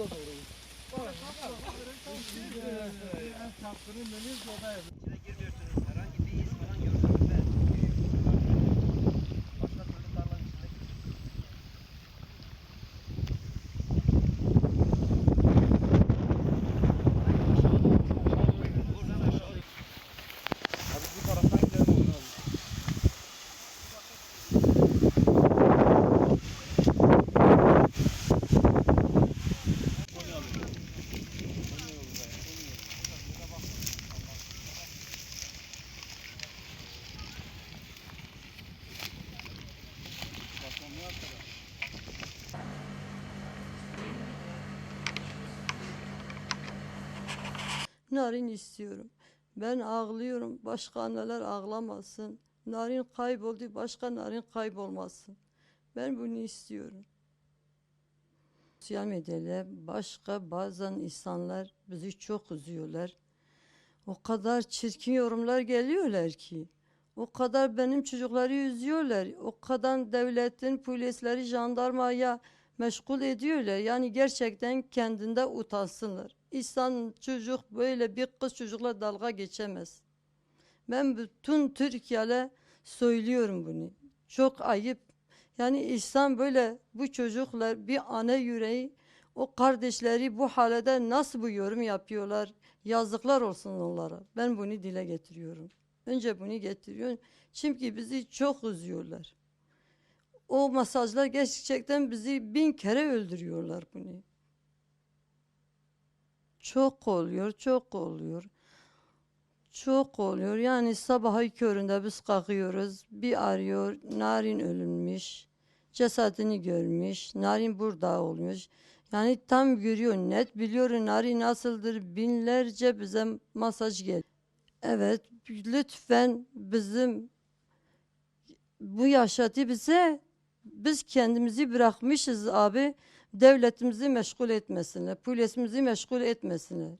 da doğru. Bak, bak, bak. Taktırın beni, zodaya. Narin istiyorum. Ben ağlıyorum. Başka anneler ağlamasın. Narin kayboldu. Başka narin kaybolmasın. Ben bunu istiyorum. Sosyal medyada başka bazen insanlar bizi çok üzüyorlar. O kadar çirkin yorumlar geliyorlar ki. O kadar benim çocukları üzüyorlar. O kadar devletin polisleri jandarmaya meşgul ediyorlar. Yani gerçekten kendinde utansınlar. İnsan çocuk böyle bir kız çocukla dalga geçemez. Ben bütün Türkiye'ye söylüyorum bunu. Çok ayıp. Yani insan böyle bu çocuklar bir anne yüreği o kardeşleri bu halede nasıl bu yorum yapıyorlar? Yazıklar olsun onlara. Ben bunu dile getiriyorum. Önce bunu getiriyorum. Çünkü bizi çok üzüyorlar. O mesajlar gerçekten bizi bin kere öldürüyorlar bunu. Çok oluyor, çok oluyor. Çok oluyor. Yani sabahı köründe biz kalkıyoruz. Bir arıyor, Narin ölünmüş. Cesedini görmüş. Narin burada olmuş. Yani tam görüyor, net biliyor Narin nasıldır. Binlerce bize masaj gel. Evet, lütfen bizim bu yaşatı bize biz kendimizi bırakmışız abi. Devletimizi meşgul etmesinler, polisimizi meşgul etmesinler.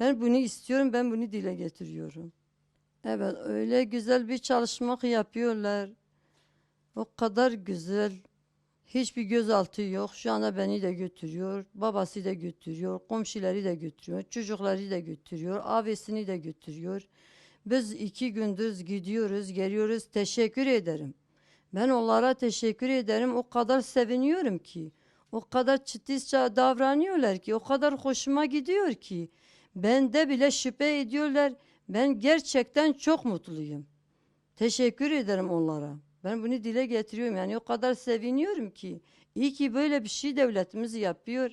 Ben bunu istiyorum, ben bunu dile getiriyorum. Evet, öyle güzel bir çalışma yapıyorlar. O kadar güzel. Hiçbir gözaltı yok. Şu anda beni de götürüyor. Babası da götürüyor. Komşuları da götürüyor. Çocukları da götürüyor. Abisini de götürüyor. Biz iki gündüz gidiyoruz, geliyoruz. Teşekkür ederim. Ben onlara teşekkür ederim. O kadar seviniyorum ki. O kadar ciddice davranıyorlar ki. O kadar hoşuma gidiyor ki. Bende bile şüphe ediyorlar. Ben gerçekten çok mutluyum. Teşekkür ederim onlara. Ben bunu dile getiriyorum. Yani o kadar seviniyorum ki. İyi ki böyle bir şey devletimiz yapıyor.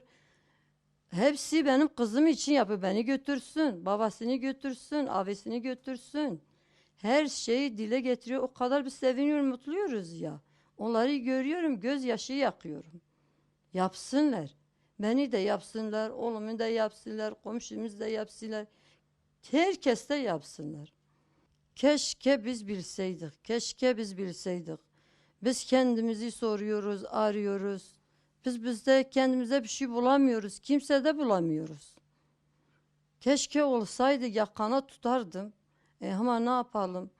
Hepsi benim kızım için yapıyor. Beni götürsün, babasını götürsün, abisini götürsün. Her şeyi dile getiriyor. O kadar bir seviniyorum, mutluyuz ya. Onları görüyorum, gözyaşı yakıyorum. Yapsınlar. Beni de yapsınlar, oğlumu da yapsınlar, komşumuz da yapsınlar. Herkes de yapsınlar. Keşke biz bilseydik, keşke biz bilseydik. Biz kendimizi soruyoruz, arıyoruz. Biz bizde kendimize bir şey bulamıyoruz, kimse de bulamıyoruz. Keşke olsaydı yakana tutardım. E ama ne yapalım?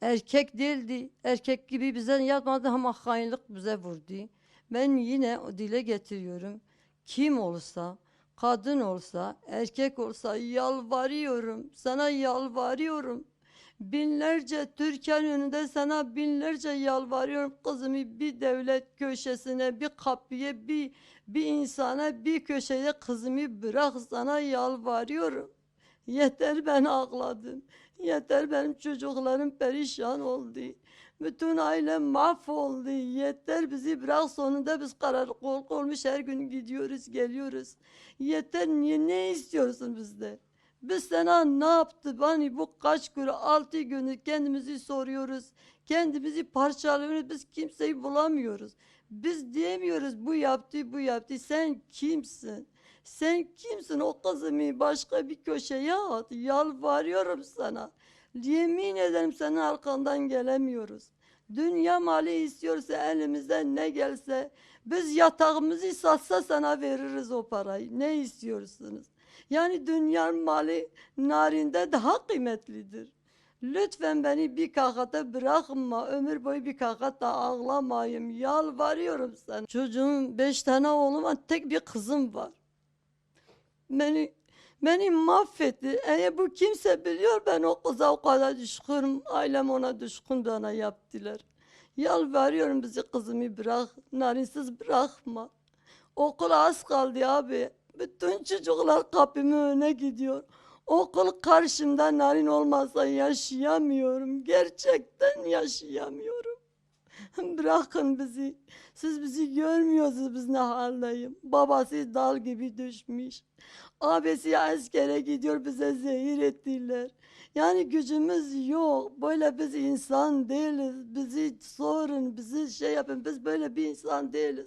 Erkek değildi. Erkek gibi bize yapmadı ama hainlik bize vurdu. Ben yine dile getiriyorum. Kim olsa, kadın olsa, erkek olsa yalvarıyorum. Sana yalvarıyorum. Binlerce Türkiye'nin önünde sana binlerce yalvarıyorum kızımı bir devlet köşesine, bir kapıya, bir bir insana, bir köşeye kızımı bırak sana yalvarıyorum. Yeter ben ağladım. Yeter benim çocuklarım perişan oldu. Bütün ailem mahvoldu. Yeter bizi bırak sonunda biz karar kol olmuş her gün gidiyoruz geliyoruz. Yeter niye ne istiyorsun bizde? Biz sana ne yaptı? Hani bu kaç gün altı günü kendimizi soruyoruz. Kendimizi parçalıyoruz. Biz kimseyi bulamıyoruz. Biz diyemiyoruz bu yaptı bu yaptı. Sen kimsin? Sen kimsin o kızımı başka bir köşeye at. Yalvarıyorum sana. Yemin ederim senin arkandan gelemiyoruz. Dünya mali istiyorsa elimizden ne gelse biz yatağımızı satsa sana veririz o parayı. Ne istiyorsunuz? Yani dünya mali narinde daha kıymetlidir. Lütfen beni bir kakata bırakma. Ömür boyu bir kakata ağlamayayım. Yalvarıyorum sana. Çocuğum beş tane oğlum var. Tek bir kızım var. Beni beni mahvetti. Eğer bu kimse biliyor ben o kıza o kadar düşkünüm. Ailem ona düşkün bana yaptılar. Yalvarıyorum bizi kızımı bırak. Narinsiz bırakma. Okul az kaldı abi. Bütün çocuklar kapımın önüne gidiyor. Okul karşımda narin olmasa yaşayamıyorum. Gerçekten yaşayamıyorum. Bırakın bizi. Siz bizi görmüyorsunuz biz ne haldeyim. Babası dal gibi düşmüş. Abisi askere gidiyor bize zehir ettiler. Yani gücümüz yok. Böyle biz insan değiliz. Bizi sorun, bizi şey yapın. Biz böyle bir insan değiliz.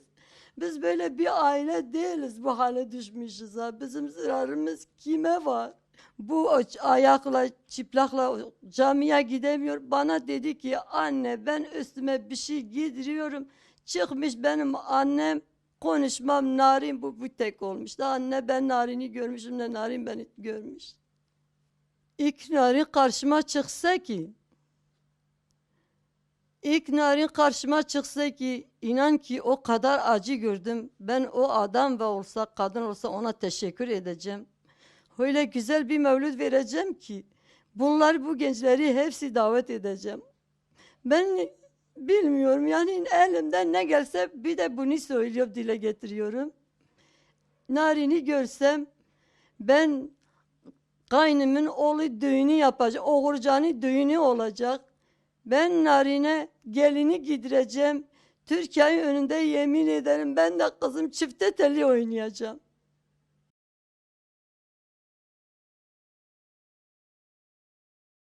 Biz böyle bir aile değiliz. Bu hale düşmüşüz ha. Bizim zararımız kime var? Bu ayakla, çıplakla camiye gidemiyor. Bana dedi ki anne ben üstüme bir şey giydiriyorum. Çıkmış benim annem konuşmam narin bu bu tek olmuş. Da anne ben narini görmüşüm de narin beni görmüş. İlk narin karşıma çıksa ki İlk narin karşıma çıksa ki inan ki o kadar acı gördüm. Ben o adam ve olsa kadın olsa ona teşekkür edeceğim. Öyle güzel bir mevlüt vereceğim ki bunlar bu gençleri hepsi davet edeceğim. Ben bilmiyorum yani elimden ne gelse bir de bunu söylüyor dile getiriyorum. Narin'i görsem ben kaynımın oğlu düğünü yapacak. Oğurcanı düğünü olacak. Ben Narin'e gelini gidireceğim. Türkiye'nin önünde yemin ederim ben de kızım çifte telli oynayacağım.